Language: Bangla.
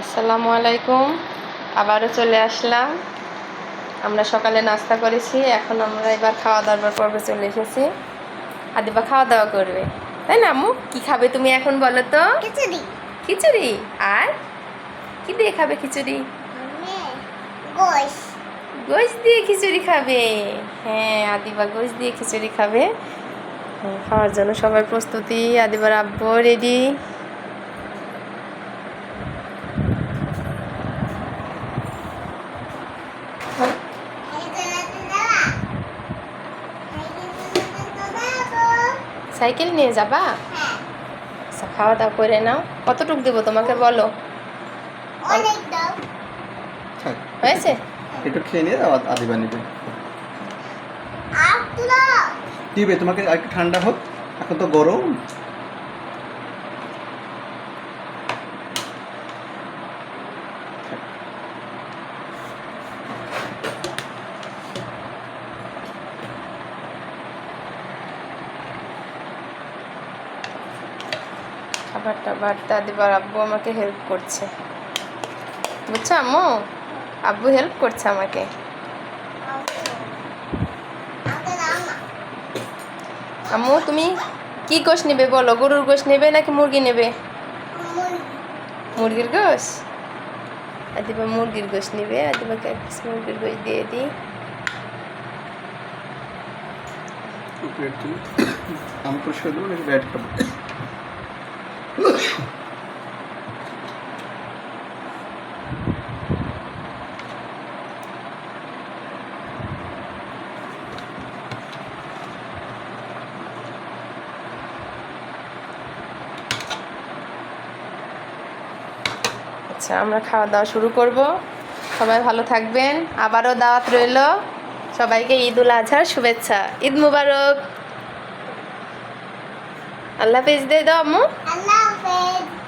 আসসালামু আলাইকুম। আবারও চলে আসলাম। আমরা সকালে নাস্তা করেছি এখন আমরা এবার খাওয়া দাওয়ার পর্বে চলে এসেছি। আদিবা খাওয়া দাওয়া করবে। তাই না আম্মু? কি খাবে তুমি এখন বলো তো? খিচুড়ি। খিচুড়ি? আর? কি দিয়ে খাবে খিচুড়ি? গোশ। গোশ দিয়ে খিচুড়ি খাবে। হ্যাঁ আদিবা গোশ দিয়ে খিচুড়ি খাবে। হ্যাঁ, খাওয়ার জন্য সবাই প্রস্তুতি। আদিবার আব্বু রেডি সাইকেল নিয়ে যাবা? আচ্ছা খাওয়া দাওয়া করে নাও। কতটুক দেবো তোমাকে বলো? অনেক দাও। হয়েছে? একটু খেয়ে নিয়ে আবার আদিবা নিবে দিবে তোমাকে আর একটু ঠান্ডা হোক। এখন তো গরম। খাবারটা বাড়তে আদিবার আব্বু আমাকে হেল্প করছে। বুঝছ আম্মু? আব্বু হেল্প করছে আমাকে। আম্মু, তুমি কি গোশ নেবে বলো? গরুর গোশ নেবে নাকি মুরগি নেবে? মুরগি। মুরগির গোশ? আদিবা মুরগির গোশ নেবে। আদিবাকে এক পিস মুরগির গোশ দিয়ে তুমি আমি পরিষ্কার দেবো নাকি ব্যাট খাব? আচ্ছা আমরা খাওয়া দাওয়া শুরু করব। সবাই ভালো থাকবেন। আবারও দাওয়াত রইল। সবাইকে ঈদ উল আজহার শুভেচ্ছা। ঈদ মুবারক। আল্লাহ হাফিজ, দে দাও আম্মু। আল্লাহ হাফেজ।